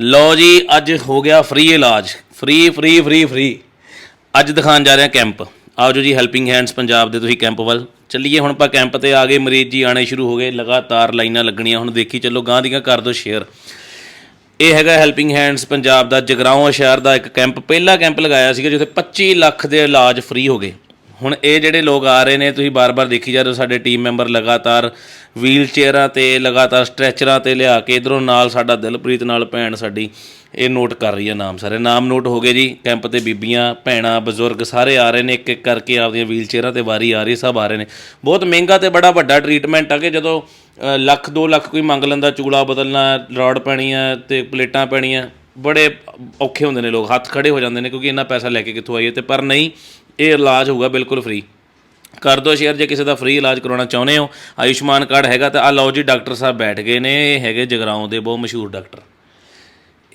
ਲਓ ਜੀ, ਅੱਜ ਹੋ ਗਿਆ ਫ੍ਰੀ ਇਲਾਜ। Free free free free. ਅੱਜ ਦਿਖਾਉਣ ਜਾ ਰਿਹਾ ਹਾਂ ਕੈਂਪ। ਆਓ ਜੀ ਹੈਲਪਿੰਗ ਹੈਂਡਸ ਪੰਜਾਬ ਦੇ ਤੁਸੀਂ ਕੈਂਪ ਵੱਲ। ਚੱਲੀਏ, ਹੁਣ ਆਪਾਂ ਕੈਂਪ ਤੇ ਆ ਗਏ। ਮਰੀਜ਼ ਜੀ ਆਣੇ ਸ਼ੁਰੂ ਹੋ ਗਏ। ਲਗਾਤਾਰ ਲਾਈਨਾਂ ਲੱਗਣੀਆਂ। ਹੁਣ ਦੇਖੀ ਚੱਲੋ ਗਾਂ ਦੀਆਂ ਕਰ ਦਿਓ ਸ਼ੇਅਰ। ਇਹ ਹੈਗਾ ਹੈਲਪਿੰਗ ਹੈਂਡਸ ਪੰਜਾਬ ਦਾ ਜਗਰਾਉਂ ਸ਼ਹਿਰ ਦਾ ਇੱਕ ਕੈਂਪ। ਪਹਿਲਾ ਕੈਂਪ ਲਗਾਇਆ ਸੀਗਾ, ਜਿੱਥੇ 25 ਲੱਖ ਦੇ ਇਲਾਜ ਫ੍ਰੀ ਹੋ ਗਏ। ਹੁਣ ਇਹ ਜਿਹੜੇ ਲੋਕ ਆ ਰਹੇ ਨੇ, ਤੁਸੀਂ ਬਾਰ-ਬਾਰ ਦੇਖੀ ਜਾ ਰਹੇ ਹੋ, ਸਾਡੇ ਟੀਮ ਮੈਂਬਰ ਲਗਾਤਾਰ ਵੀਲ ਚੇਅਰਾਂ ਤੇ, ਲਗਾਤਾਰ ਸਟ੍ਰੈਚਰਾਂ ਤੇ ਲਿਆ ਕੇ ਇਧਰੋਂ ਨਾਲ ਸਾਡਾ ਦਿਲਪ੍ਰੀਤ ਨਾਲ ਭੈਣ ਸਾਡੀ, ਇਹ ਨੋਟ ਕਰ ਰਹੀ ਹੈ ਨਾਮ ਸਾਰੇ। ਨਾਮ ਨੋਟ ਹੋ ਗਏ ਜੀ ਕੈਂਪ ਤੇ ਬੀਬੀਆਂ, ਭੈਣਾਂ, ਬਜ਼ੁਰਗ ਸਾਰੇ ਆ ਰਹੇ ਨੇ ਇੱਕ ਇੱਕ ਕਰਕੇ ਆਪਦੀਆਂ ਵੀਲ ਚੇਅਰਾਂ ਤੇ ਵਾਰੀ ਆ ਰਹੀ ਸਭ ਆ ਰਹੇ ਨੇ। ਬਹੁਤ ਮਹਿੰਗਾ ਤੇ ਬੜਾ ਵੱਡਾ ਟ੍ਰੀਟਮੈਂਟ ਆ ਕਿ ਜਦੋਂ ਲੱਖ 2 ਲੱਖ ਕੋਈ ਮੰਗ ਲੈਂਦਾ, ਚੂਲਾ ਬਦਲਣਾ, ਰੋਡ ਪੈਣੀ ਆ ਤੇ ਪਲੇਟਾਂ ਪੈਣੀਆਂ, ਬੜੇ ਔਖੇ ਹੁੰਦੇ ਨੇ ਲੋਕ, ਹੱਥ ਖੜੇ ਹੋ ਜਾਂਦੇ ਨੇ ਕਿਉਂਕਿ ਇੰਨਾ ਪੈਸਾ ਲੈ ਕੇ ਕਿੱਥੋਂ ਆਈਏ ਤੇ, ਪਰ ਨਹੀਂ ਇਹ ਇਲਾਜ ਹੋਊਗਾ ਬਿਲਕੁਲ ਫ੍ਰੀ ਕਰ ਦਿਓ ਸ਼ੇਅਰ ਜੇ ਕਿਸੇ ਦਾ ਫ੍ਰੀ ਇਲਾਜ ਕਰਾਉਣਾ ਚਾਹੁੰਦੇ ਹੋ। ਆਯੁਸ਼ਮਾਨ ਕਾਰਡ ਹੈਗਾ ਤਾਂ ਆ ਲਓ ਜੀ, ਡਾਕਟਰ ਸਾਹਿਬ ਬੈਠ ਗਏ ਨੇ, ਇਹ ਹੈਗੇ ਜਗਰਾਉਂ ਦੇ ਬਹੁਤ ਮਸ਼ਹੂਰ ਡਾਕਟਰ।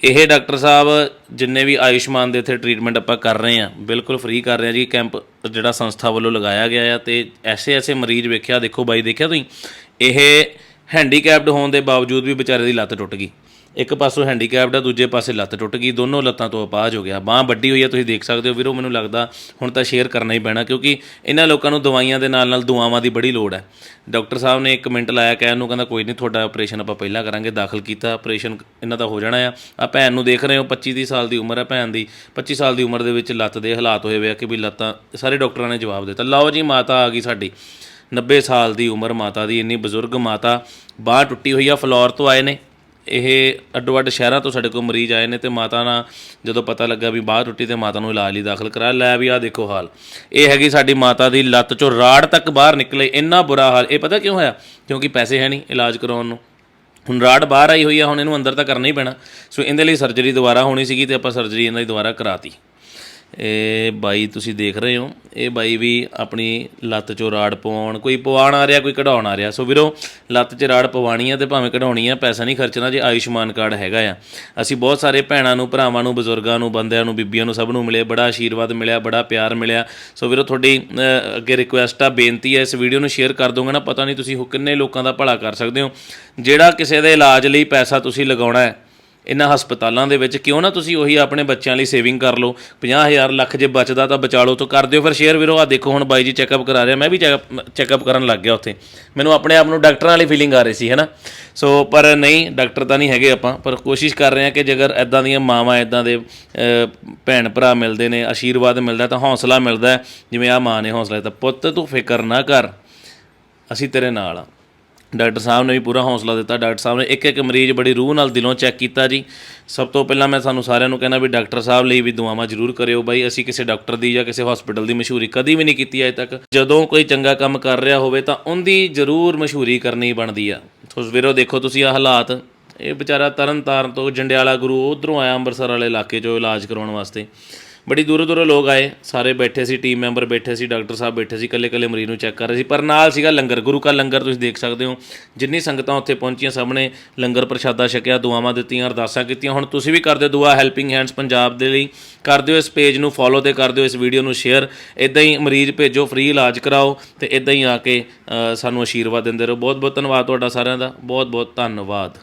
ਇਹ ਡਾਕਟਰ ਸਾਹਿਬ ਜਿੰਨੇ ਵੀ ਆਯੁਸ਼ਮਾਨ ਦੇ ਇੱਥੇ ਟ੍ਰੀਟਮੈਂਟ ਆਪਾਂ ਕਰ ਰਹੇ ਹਾਂ, ਬਿਲਕੁਲ ਫ੍ਰੀ ਕਰ ਰਹੇ ਹਾਂ ਜੀ। ਕੈਂਪ ਜਿਹੜਾ ਸੰਸਥਾ ਵੱਲੋਂ ਲਗਾਇਆ ਗਿਆ ਆ ਤੇ ਐਸੇ ਐਸੇ ਮਰੀਜ਼ ਵੇਖਿਆ, ਦੇਖੋ ਬਾਈ ਦੇਖਿਆ ਤੁਸੀਂ, ਇਹ ਹੈਂਡੀਕੈਪਡ ਹੋਣ ਦੇ ਬਾਵਜੂਦ ਵੀ ਵਿਚਾਰੇ ਦੀ ਲੱਤ ਟੁੱਟ ਗਈ। ਇੱਕ ਪਾਸੋਂ ਹੈਂਡੀਕੈਪਡ ਆ, ਦੂਜੇ ਪਾਸੇ ਲੱਤ ਟੁੱਟ ਗਈ, ਦੋਨੋਂ ਲੱਤਾਂ ਤੋਂ ਅਪਾਹਜ ਹੋ ਗਿਆ। ਬਾਹ ਵੱਡੀ ਹੋਈ ਆ, ਤੁਸੀਂ ਦੇਖ ਸਕਦੇ ਹੋ ਵੀਰੋ, ਮੈਨੂੰ ਲੱਗਦਾ ਹੁਣ ਤਾਂ ਸ਼ੇਅਰ ਕਰਨਾ ਹੀ ਪੈਣਾ, ਕਿਉਂਕਿ ਇਹਨਾਂ ਲੋਕਾਂ ਨੂੰ ਦਵਾਈਆਂ ਦੇ ਨਾਲ ਨਾਲ ਦੁਆਵਾਂ ਦੀ ਬੜੀ ਲੋੜ ਹੈ। ਡਾਕਟਰ ਸਾਹਿਬ ਨੇ ਇੱਕ ਮਿੰਟ ਲਾਇਆ, ਕਹਿਣ ਨੂੰ ਕਹਿੰਦਾ ਕੋਈ ਨਹੀਂ, ਤੁਹਾਡਾ ਆਪਰੇਸ਼ਨ ਆਪਾਂ ਪਹਿਲਾਂ ਕਰਾਂਗੇ, ਦਾਖਲ ਕੀਤਾ ਆਪਰੇਸ਼ਨ ਇਹਨਾਂ ਦਾ ਹੋ ਜਾਣਾ ਆ। ਆ ਭੈਣ ਨੂੰ ਦੇਖ ਰਹੇ ਹੋ 25 30 ਸਾਲ ਦੀ ਉਮਰ ਹੈ ਭੈਣ ਦੀ 25 ਸਾਲ ਦੀ ਉਮਰ ਦੇ ਵਿੱਚ ਲੱਤ ਦੇ ਹਾਲਾਤ ਹੋਏ ਹੋਏ ਆ ਕਿ ਵੀ ਲੱਤਾਂ, ਸਾਰੇ ਡਾਕਟਰਾਂ ਨੇ ਜਵਾਬ ਦਿੱਤਾ। ਲਓ ਜੀ, ਮਾਤਾ ਆ ਗਈ ਸਾਡੀ 90 ਸਾਲ ਦੀ ਉਮਰ ਮਾਤਾ ਦੀ, ਇੰਨੀ ਬਜ਼ੁਰਗ ਮਾਤਾ, ਬਾਹ ਟੁੱਟੀ ਹੋਈ ਆ, ਫਲੋਰ ਤੋਂ ਆਏ ਨੇ। ਇਹ ਅੱਡੋ ਅੱਡ ਸ਼ਹਿਰਾਂ ਤੋਂ ਸਾਡੇ ਕੋਲ ਮਰੀਜ਼ ਆਏ ਨੇ ਤੇ ਮਾਤਾ ਨਾਲ ਜਦੋਂ ਪਤਾ ਲੱਗਾ ਵੀ ਬਾਹਰ ਟੁੱਟੀ ਤੇ ਮਾਤਾ ਨੂੰ ਇਲਾਜ ਲਈ ਦਾਖਲ ਕਰਾ, ਲੈ ਵੀ ਆ ਦੇਖੋ ਹਾਲ। ਇਹ ਹੈਗੀ ਸਾਡੀ ਮਾਤਾ ਦੀ ਲੱਤ ਚੋਂ ਰਾੜ ਤੱਕ ਬਾਹਰ ਨਿਕਲੇ, ਇੰਨਾ ਬੁਰਾ ਹਾਲ। ਇਹ ਪਤਾ ਕਿਉਂ ਹੋਇਆ? ਕਿਉਂਕਿ ਪੈਸੇ ਹੈ ਨਹੀਂ ਇਲਾਜ ਕਰਾਉਣ ਨੂੰ। ਹੁਣ ਰਾੜ ਬਾਹਰ ਆਈ ਹੋਈ ਆ, ਹੁਣ ਇਹਨੂੰ ਅੰਦਰ ਤਾਂ ਕਰਨਾ ਹੀ ਪੈਣਾ। ਸੋ ਇਹਦੇ ਲਈ ਸਰਜਰੀ ਦੁਬਾਰਾ ਹੋਣੀ ਸੀਗੀ ਤੇ ਆਪਾਂ ਸਰਜਰੀ ਇਹਨਾਂ ਦੀ ਦੁਬਾਰਾ ਕਰਾਤੀ। ਇਹ ਬਾਈ ਤੁਸੀਂ ਦੇਖ ਰਹੇ ਹੋ, ਇਹ ਬਾਈ ਵੀ ਆਪਣੀ ਲੱਤ 'ਚੋਂ ਰਾੜ ਪਵਾਉਣ, ਕੋਈ ਪਵਾਉਣ ਆ ਰਿਹਾ, ਕੋਈ ਕਢਾਉਣ ਆ ਰਿਹਾ। ਸੋ ਵੀਰੋ, ਲੱਤ 'ਚ ਰਾੜ ਪਵਾਉਣੀ ਆ ਤੇ ਭਾਵੇਂ ਕਢਾਉਣੀ ਆ, ਪੈਸਾ ਨਹੀਂ ਖਰਚਣਾ ਜੇ ਆਯੁਸ਼ਮਾਨ ਕਾਰਡ ਹੈਗਾ ਆ। ਅਸੀਂ ਬਹੁਤ ਸਾਰੇ ਭੈਣਾਂ ਨੂੰ, ਭਰਾਵਾਂ ਨੂੰ, ਬਜ਼ੁਰਗਾਂ ਨੂੰ, ਬੰਦਿਆਂ ਨੂੰ, ਬੀਬੀਆਂ ਨੂੰ ਸਭ ਨੂੰ ਮਿਲੇ ਬੜਾ ਆਸ਼ੀਰਵਾਦ ਮਿਲਿਆ, ਬੜਾ ਪਿਆਰ ਮਿਲਿਆ। ਸੋ ਵੀਰੋ, ਤੁਹਾਡੀ ਅੱਗੇ ਰਿਕੁਐਸਟ ਆ, ਬੇਨਤੀ ਆ, ਇਸ ਵੀਡੀਓ ਨੂੰ ਸ਼ੇਅਰ ਕਰ ਦੋਗੇ ਨਾ, ਪਤਾ ਨਹੀਂ ਤੁਸੀਂ ਹੋ ਕਿੰਨੇ ਲੋਕਾਂ ਦਾ ਭਲਾ ਕਰ ਸਕਦੇ ਹੋ। ਜਿਹੜਾ ਕਿਸੇ ਦੇ ਇਲਾਜ ਲਈ ਪੈਸਾ ਤੁਸੀਂ ਲਗਾਉਣਾ ਹੈ ਇਹਨਾਂ ਹਸਪਤਾਲਾਂ ਦੇ ਵਿੱਚ, ਕਿਉਂ ਨਾ ਤੁਸੀਂ ਉਹੀ ਆਪਣੇ ਬੱਚਿਆਂ ਲਈ ਸੇਵਿੰਗ ਕਰ ਲਓ। 50000 ਲੱਖ ਜੇ ਬਚਦਾ ਤਾਂ ਬਚਾ ਲਓ, ਤਾਂ ਕਰ ਦਿਓ। ਫਿਰ ਸ਼ੇਅਰ ਵੀਰੋ ਆ ਦੇਖੋ, ਹੁਣ ਬਾਈ ਜੀ ਚੈੱਕਅਪ ਕਰਾ ਰਿਹਾ। ਮੈਂ ਵੀ ਚੈੱਕਅਪ ਕਰਨ ਲੱਗ ਗਿਆ ਉੱਥੇ। ਮੈਨੂੰ ਆਪਣੇ ਆਪ ਨੂੰ ਡਾਕਟਰਾਂ ਵਾਲੀ ਫੀਲਿੰਗ ਆ ਰਹੀ ਸੀ, ਹੈਨਾ? ਸੋ ਪਰ ਨਹੀਂ, ਡਾਕਟਰ ਤਾਂ ਨਹੀਂ ਹੈਗੇ ਆਪਾਂ। ਪਰ ਕੋਸ਼ਿਸ਼ ਕਰ ਰਹੇ ਹਾਂ ਕਿ ਜੇਕਰ ਐਦਾਂ ਦੀਆਂ ਮਾਵਾਂ ਐਦਾਂ ਦੇ ਭੈਣ ਭਰਾ ਮਿਲਦੇ ਨੇ, ਆਸ਼ੀਰਵਾਦ ਮਿਲਦਾ, ਤਾਂ ਹੌਸਲਾ ਮਿਲਦਾ ਜਿਵੇਂ ਆ ਮਾਂ ਨੇ ਹੌਸਲਾ ਦਿੱਤਾ, ਪੁੱਤ, ਤੂੰ ਫਿਕਰ ਨਾ ਕਰ। ਅਸੀਂ ਤੇਰੇ ਨਾਲ ਆ ਡਾਕਟਰ ਸਾਹਿਬ ਨੇ ਵੀ ਪੂਰਾ ਹੌਸਲਾ ਦਿੱਤਾ। ਡਾਕਟਰ ਸਾਹਿਬ ਨੇ ਇੱਕ ਇੱਕ ਮਰੀਜ਼ ਬੜੀ ਰੂਹ ਨਾਲ ਦਿਲੋਂ ਚੈੱਕ ਕੀਤਾ ਜੀ। ਸਭ ਤੋਂ ਪਹਿਲਾਂ ਮੈਂ ਸਾਨੂੰ ਸਾਰਿਆਂ ਨੂੰ ਕਹਿੰਦਾ ਵੀ ਡਾਕਟਰ ਸਾਹਿਬ ਲਈ ਵੀ ਦੁਆਵਾਂ ਜ਼ਰੂਰ ਕਰਿਓ ਬਾਈ। ਅਸੀਂ ਕਿਸੇ ਡਾਕਟਰ ਦੀ ਜਾਂ ਕਿਸੇ ਹਸਪੀਟਲ ਦੀ ਮਸ਼ਹੂਰੀ ਕਦੀ ਵੀ ਨਹੀਂ ਕੀਤੀ ਅਜੇ ਤੱਕ। ਜਦੋਂ ਕੋਈ ਚੰਗਾ ਕੰਮ ਕਰ ਰਿਹਾ ਹੋਵੇ ਤਾਂ ਉਹਦੀ ਜ਼ਰੂਰ ਮਸ਼ਹੂਰੀ ਕਰਨੀ ਬਣਦੀ ਆ। ਸੋ ਵੀਰੋ ਦੇਖੋ ਤੁਸੀਂ ਆ ਹਾਲਾਤ। ਇਹ ਵਿਚਾਰਾ ਤਰਨਤਾਰਨ ਤੋਂ ਜੰਡਿਆਲਾ ਗੁਰੂ ਉਧਰੋਂ ਆਇਆ ਅੰਮ੍ਰਿਤਸਰ ਵਾਲੇ ਇਲਾਕੇ 'ਚੋਂ ਇਲਾਜ ਕਰਾਉਣ ਵਾਸਤੇ। ਬੜੀ ਦੂਰੋਂ ਦੂਰੋਂ ਲੋਕ ਆਏ, ਸਾਰੇ ਬੈਠੇ ਸੀ ਟੀਮ ਮੈਂਬਰ ਬੈਠੇ ਸੀ ਡਾਕਟਰ ਸਾਹਿਬ ਬੈਠੇ ਸੀ, ਇਕੱਲੇ ਇਕੱਲੇ ਮਰੀਜ਼ ਨੂੰ ਚੈੱਕ ਕਰ ਰਹੇ ਸੀ, ਪਰ ਨਾਲ ਸੀਗਾ ਲੰਗਰ, ਗੁਰੂ ਕਾ ਲੰਗਰ ਤੁਸੀਂ ਦੇਖ ਸਕਦੇ ਹੋ, ਜਿੰਨੀ ਸੰਗਤਾਂ ਉੱਥੇ ਪਹੁੰਚੀਆਂ ਸਭ ਨੇ ਲੰਗਰ ਪ੍ਰਸ਼ਾਦਾ ਛਕਿਆ, ਦੁਆਵਾਂ ਦਿੱਤੀਆਂ, ਅਰਦਾਸਾਂ ਕੀਤੀਆਂ, ਹੁਣ ਤੁਸੀਂ ਵੀ ਕਰਦੇ ਦੁਆ ਹੈਲਪਿੰਗ ਹੈਂਡਸ ਪੰਜਾਬ ਦੇ ਲਈ, ਕਰ ਦਿਓ ਇਸ ਪੇਜ ਨੂੰ ਫੋਲੋ ਤੇ ਕਰ ਦਿਓ, ਇਸ ਵੀਡੀਓ ਨੂੰ ਸ਼ੇਅਰ ਇਦਾਂ ਹੀ ਮਰੀਜ਼ ਭੇਜੋ ਫ੍ਰੀ ਇਲਾਜ ਕਰਾਓ, ਤੇ ਇਦਾਂ ਹੀ ਆ ਕੇ ਸਾਨੂੰ ਆਸ਼ੀਰਵਾਦ ਦਿੰਦੇ ਰਹੋ। ਬਹੁਤ ਬਹੁਤ ਧੰਨਵਾਦ ਤੁਹਾਡਾ ਸਾਰਿਆਂ ਦਾ ਬਹੁਤ ਬਹੁਤ ਧੰਨਵਾਦ।